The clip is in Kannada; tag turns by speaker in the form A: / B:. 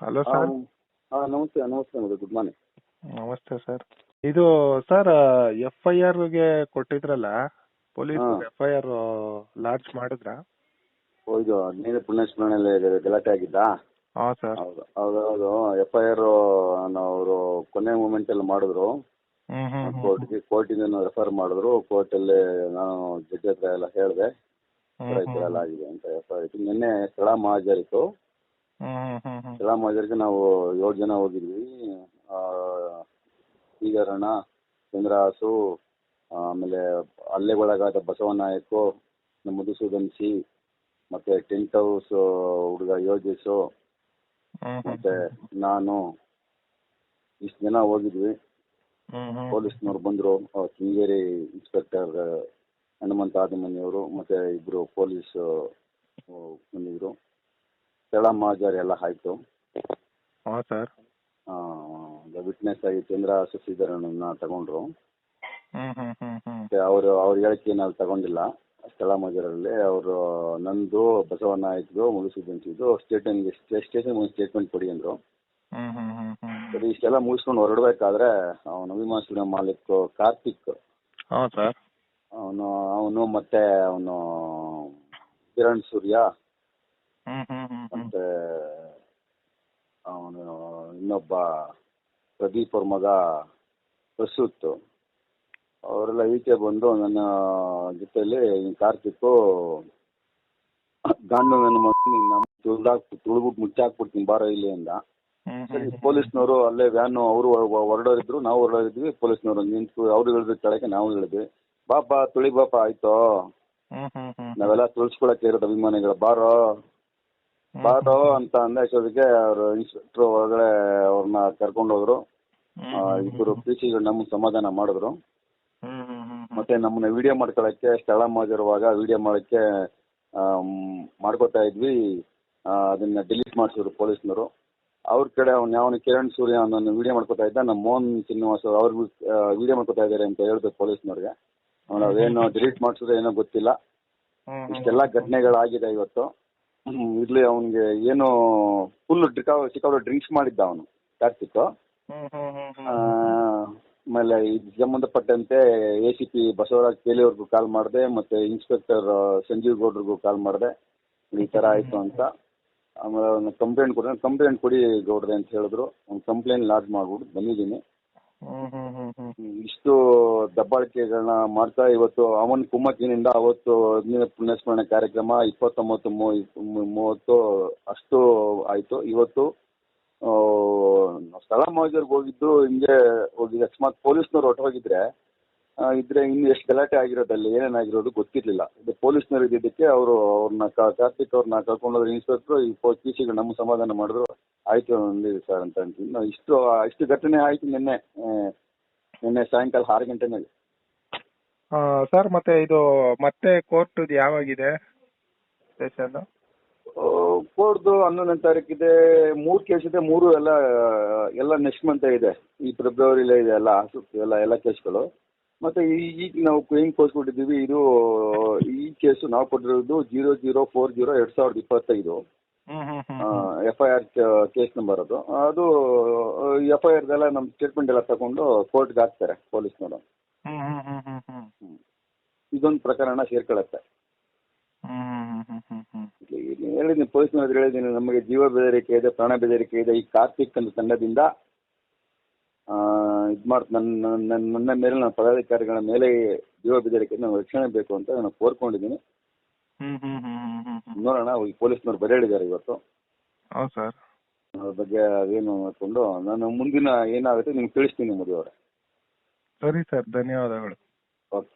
A: Hello sir.
B: ಹಾಂ ನಮಸ್ತೆ ನಮಸ್ತೆ ಮೇಡಮ್ ಗುಡ್ ಮಾರ್ನಿಂಗ್.
A: ನಮಸ್ತೆ ಸರ್. ಇದು ಸರ್ ಎಫ್ ಐ ಆರ್ಗೆ ಕೊಟ್ಟಿದ್ರಲ್ಲ police F I R launch ಮಾಡಿದ್ರಾ?
B: ಓ ಇದು ಹದಿನೈದು ಪುಣ್ಯಸ್ಮರಣೆಯಲ್ಲಿ ಗಲಾಟೆ ಆಗಿದ್ದಾ?
A: ಹಾಂ ಸರ್.
B: ಹೌದು ಹೌದು ಹೌದು. ಎಫ್ ಐ ಆರ್ ಅವರು ಕೊನೆ ಮೂಮೆಂಟ್ ಅಲ್ಲಿ ಮಾಡಿದ್ರು. ಕೋರ್ಟ್ಗೆ ಕೋರ್ಟಿಂದ ರೆಫರ್ ಮಾಡಿದ್ರು. ಕೋರ್ಟಲ್ಲಿ ನಾನು ಜಡ್ಜ್ ಹತ್ರ ಎಲ್ಲ ಹೇಳಿದೆ ಈ ಥರ ಆಗಿದೆ ಅಂತ ಎಫ್ ಐ ಆರ್ ನಿನ್ನೆ ಸ್ಥಳ ಮಹಾಜರಿತ್ತು
A: ಹ್ಮ್
B: ಸ್ಥಳ ನಾವು ಏಳು ಜನ ಹೋಗಿದ್ವಿ. ಆ, ಶ್ರೀಧರಣ ಚಂದ್ರಹಾಸು ಆಮೇಲೆ ಹಲ್ಲೆಗೊಳಗಾದ ಬಸವನಾಯಕು ಮಧುಸೂದನ್ ಸಿ ಮತ್ತೆ ಟೆಂಟ್ ಹೌಸ್ ಹುಡುಗ ಯೋಜಿಸ್ ಮತ್ತೆ ನಾನು ಇಷ್ಟು ಜನ ಹೋಗಿದ್ವಿ. ಪೊಲೀಸ್ನವ್ರು ಬಂದ್ರು ಶೃಂಗೇರಿ ಇನ್ಸ್ಪೆಕ್ಟರ್ ಹನುಮಂತ ಆದಿಮನಿಯವರು ಮತ್ತೆ ಇಬ್ರು ಪೊಲೀಸ್ ಬಂದಿದ್ರು. ಸ್ಥಳ ಮಾಜರ್ ಎಲ್ಲ ಆಯ್ತು.
A: ಹಾಂ ಸರ್.
B: ವಿಟ್ನೆಸ್ ಆಗಿ ಚಂದ್ರ ಶಶಿಧರನ್ನ ತಗೊಂಡ್ರು.
A: ಹ್ಮ್ ಹ್ಮ್ ಹ್ಮ್ ಹ್ಮ್.
B: ಮತ್ತೆ ಅವರು ಅವ್ರ ಹೇಳಿಕೆ ನಾವು ತಗೊಂಡಿಲ್ಲ. ಸ್ಥಳ ಮಜರಲ್ಲಿ ಅವರು ನಂದು ಬಸವನಾಯಕದು ಮುಗಿಸಿದ್ದು ಸ್ಟೇಟ್ಮೆಂಟ್ ಸ್ಟೇಷನ್ ಒಂದು ಸ್ಟೇಟ್ಮೆಂಟ್ ಕೊಡಿ ಅಂದ್ರು.
A: ಹ್ಮ್ ಹ್ಮ್ ಹ್ಮ್ ಹ್ಮ್.
B: ಸರಿ ಇಷ್ಟೆಲ್ಲ ಮುಗಿಸ್ಕೊಂಡು ಹೊರಡ್ಬೇಕಾದ್ರೆ ಅವನು ಅಭಿಮಾನ ಮಾಲೀಕ್ ಕಾರ್ತಿಕ್.
A: ಹಾಂ ಸರ್.
B: ಅವನು ಅವನು ಮತ್ತೆ ಅವನು ಕಿರಣ್ ಸೂರ್ಯ.
A: ಹ್ಮ್ ಹ್ಮ್.
B: ಅವನು ಇನ್ನೊಬ್ಬ ಪ್ರದೀಪ್ ಅವ್ರ ಮಗ ಪ್ರಸೂತ್ ಅವರೆಲ್ಲ ಈಚೆ ಬಂದು ನನ್ನ ಜೊತೆಯಲ್ಲಿ ಕಾರ್ತಿಕ್ಕು ಗಾಂಡು ನನ್ನ ಮಗನ ನಮ್ಮ ತುಳ್ದಾಕ್ ತುಳ್ಬಿಟ್ಟು ಮುಚ್ಚಾಕ್ಬಿಡ್ತೀನಿ ಬಾರೋ ಇಲ್ಲಿ ಅಂದ ಸರಿ ಪೊಲೀಸ್ನವರು ಅಲ್ಲೇ ವ್ಯಾನು ಅವರು ಹೊರಡೋರಿದ್ರು ನಾವು ಹೊರಡೋರಿದ್ವಿ ಪೊಲೀಸ್ನವರು ನಿಂತು ಅವ್ರು ಹೇಳಿದ್ರು ಕೆಳಗೆ ನಾವು ಹೇಳಿದ್ವಿ. ಬಾಪಾ ತುಳಿ ಬಾಪಾ ಆಯ್ತು? ನಾವೆಲ್ಲ ತುಳ್ಸ್ಕೊಳಕ್ಕೆ ಇರೋದು ಅಭಿಮಾನಿಗಳು ಬಾರೋ? ಬಾರೋ ಅಂತ ಅಂದ ಅಷ್ಟೊತ್ತಿಗೆ ಅವರು ಇನ್ಸ್ಪೆಕ್ಟರ್ ಒಳಗಡೆ ಅವ್ರನ್ನ ಕರ್ಕೊಂಡು ಹೋದ್ರು ಇಬ್ಬರು ಪಿ ಸಿಗಳು ನಮ್ಗೆ ಸಮಾಧಾನ ಮಾಡಿದ್ರು. ಮತ್ತೆ ನಮ್ಮನ್ನ ವಿಡಿಯೋ ಮಾಡ್ಕೊಳಕ್ಕೆ ಸ್ಥಳ ಮಾಡಿರುವಾಗ ವಿಡಿಯೋ ಮಾಡಕ್ಕೆ ಮಾಡ್ಕೋತಾ ಇದ್ವಿ. ಅದನ್ನ ಡಿಲೀಟ್ ಮಾಡಿಸಿದ್ರು ಪೊಲೀಸ್ನವರು. ಅವ್ರ ಕಡೆ ಅವ್ನು ಯಾವನು ಕಿರಣ್ ಸೂರ್ಯ ಅವನನ್ನು ವಿಡಿಯೋ ಮಾಡ್ಕೊತಾ ಇದ್ದ ನಮ್ಮ ಮೋಹನ್ ಶ್ರೀನಿವಾಸ್ ಅವ್ರಿಗೂ ವಿಡಿಯೋ ಮಾಡ್ಕೋತಾ ಇದ್ದಾರೆ ಅಂತ ಹೇಳಿದ್ರು ಪೊಲೀಸ್ನವ್ರಿಗೆ. ಅವ್ನು ಅದೇನೋ ಡಿಲೀಟ್ ಮಾಡಿಸಿದ್ರೆ ಏನೋ ಗೊತ್ತಿಲ್ಲ. ಇಷ್ಟೆಲ್ಲ ಘಟನೆಗಳಾಗಿದೆ ಇವತ್ತು. ಇರ್ಲಿ ಅವನಿಗೆ ಏನು ಫುಲ್ ಡ್ರಿಕ್ ಸಿಕ್ಕಾಪಟ್ಟೆ ಡ್ರಿಂಕ್ಸ್ ಮಾಡಿದ್ದ ಅವನು ಕಾರ್ತಿಕ್ ಆಮೇಲೆ ಇದಕ್ಕೆ ಸಂಬಂಧಪಟ್ಟಂತೆ ಎ ಸಿ ಪಿ ಬಸವರಾಜ್ ಕೇಲಿಯವ್ರಿಗೂ ಕಾಲ್ ಮಾಡಿದೆ ಮತ್ತೆ ಇನ್ಸ್ಪೆಕ್ಟರ್ ಸಂಜೀವ್ ಗೌಡ್ರಿಗೂ ಕಾಲ್ ಮಾಡಿದೆ. ಈ ತರ ಆಯ್ತು ಅಂತ. ಆಮೇಲೆ ಅವ್ನ ಕಂಪ್ಲೇಂಟ್ ಕೊಡ ಕಂಪ್ಲೇಂಟ್ ಕೊಡಿ ಗೌಡ್ರೆ ಅಂತ ಹೇಳಿದ್ರು. ಒಂದು ಕಂಪ್ಲೇಂಟ್ ಲಾಡ್ಜ್ ಮಾಡ್ಬಿಟ್ಟು ಬಂದಿದ್ದೀನಿ. ಇಷ್ಟು ದಬ್ಬಾಳಿಕೆಗಳನ್ನ ಮಾಡ್ತಾ ಇವತ್ತು ಅವನ್ ಕುಮ್ಮಕ್ಕಿನಿಂದ ಅವತ್ತು ಪುಣ್ಯಸ್ಮರಣೆ ಕಾರ್ಯಕ್ರಮ, ಇಪ್ಪತ್ತೊಂಬತ್ತು ಮೂವತ್ತು ಅಷ್ಟು ಆಯ್ತು. ಇವತ್ತು ಸ್ಥಳ ಮಹಾಜರ್ಗೆ ಹೋಗಿದ್ದು ಹಿಂಗೆ ಹೋಗಿ ಅಕಸ್ಮಾತ್ ಪೊಲೀಸ್ನವ್ರು ಹೊರಟೋಗಿದ್ರೆ ಇದ್ರೆ ಇನ್ನು ಎಷ್ಟು ಗಲಾಟೆ ಆಗಿರೋದಲ್ಲಿ ಏನೇನಾಗಿರೋದು ಗೊತ್ತಿರ್ಲಿಲ್ಲ. ಇದು ಪೊಲೀಸ್ನವ್ರು ಇದ್ದಿದ್ದಕ್ಕೆ ಅವರು ಅವ್ರನ್ನ ಕಾರ್ತಿಕ್ ಅವ್ರನ್ನ ಕರ್ಕೊಂಡೋದ್ರು ಇನ್ಸ್ಪೆಕ್ಟರ್ ಈ ಪಿ ಸಿಗಳು ನಮ್ಮ ಸಮಾಧಾನ ಮಾಡಿದ್ರು. ಆಯ್ತು ಅಂದಿದೆ ಸರ್ ಅಂತ ಅಂತೀನಿ ಇಷ್ಟು ಇಷ್ಟು ಘಟನೆ ಆಯ್ತು ನಿನ್ನೆ ನಿನ್ನೆ ಸಾಯಂಕಾಲ ಆರು ಗಂಟೆ ಮೇಲೆ.
A: ಸರ್ ಮತ್ತೆ ಇದು ಮತ್ತೆ ಕೋರ್ಟ್ ಯಾವಾಗಿದೆ? ಸೆಷನ್
B: ಕೋರ್ಟ್ದು ಹನ್ನೊಂದನೇ ತಾರೀಕಿದೆ ಮೂರು ಕೇಸ್ ಇದೆ ಮೂರು ಎಲ್ಲ ಎಲ್ಲ ನೆಕ್ಸ್ಟ್ ಮಂತ್ ಇದೆ. ಈ ಫೆಬ್ರವರಿಲೇ ಇದೆ ಎಲ್ಲ ಎಲ್ಲ ಎಲ್ಲ ಕೇಸ್ಗಳು ಮತ್ತೆ ಈಗ ನಾವು ಹೆಂಗ್ ಕೊಟ್ಬಿಟ್ಟಿದ್ದೀವಿ ಇದು ಈ ಕೇಸು ನಾವು ಕೊಟ್ಟಿರೋದು ಜೀರೋ ಜೀರೋ ಫೋರ್ ಜೀರೋ ಎರಡು ಸಾವಿರದ ಇಪ್ಪತ್ತೈದು. F I R case number ಅದು. ಅದು ಎಫ್ ಐ ಆರ್ದೆಲ್ಲ ನಮ್ಮ ಸ್ಟೇಟ್ಮೆಂಟ್ ಎಲ್ಲ ತಗೊಂಡು ಕೋರ್ಟ್ಗೆ ಹಾಕ್ತಾರೆ ಪೊಲೀಸ್ನವರು. ಇದೊಂದು ಪ್ರಕರಣ ಸೇರ್ಕೊಳ್ಳುತ್ತೆ. ಹೇಳಿದ್ದೀನಿ ಪೊಲೀಸ್ನವ್ರು ಹೇಳಿದ್ದೀನಿ ನಮಗೆ ಜೀವ ಬೆದರಿಕೆ ಇದೆ ಪ್ರಾಣ ಬೆದರಿಕೆ ಇದೆ. ಈ ಕಾರ್ತಿಕ್ ಅಂತ ತಂಡದಿಂದ ಇದು ಮಾಡ್ತ ನನ್ನ ನನ್ನ ನನ್ನ ಮೇಲೆ ನನ್ನ ಪದಾಧಿಕಾರಿಗಳ ಮೇಲೆ ಜೀವ ಬೆದರಿಕೆ ನಾನು ರಕ್ಷಣೆ ಬೇಕು ಅಂತ ನಾನು ಕೋರ್ಕೊಂಡಿದ್ದೀನಿ.
A: ಹ್ಮ್ ಹ್ಮ್ ಹ್ಮ್ ಹ್ಮ್ ಹ್ಮ್ ಹ್ಮ್.
B: ನೋಡೋಣ ಈ ಪೊಲೀಸ್ನವ್ರು ಬರೆ ಹೇಳಿದ್ದಾರೆ ಇವತ್ತು.
A: ಹೌದು ಸರ್.
B: ಅದ್ರ ಬಗ್ಗೆ ಅದೇನು ಮಾಡ್ಕೊಂಡು ನಾನು ಮುಂದಿನ ಏನಾಗುತ್ತೆ ನಿಮ್ಗೆ ತಿಳಿಸ್ತೀನಿ ಮದುವೆ ಅವರೇ.
A: ಸರಿ ಸರ್ ಧನ್ಯವಾದಗಳು.
B: ಓಕೆ.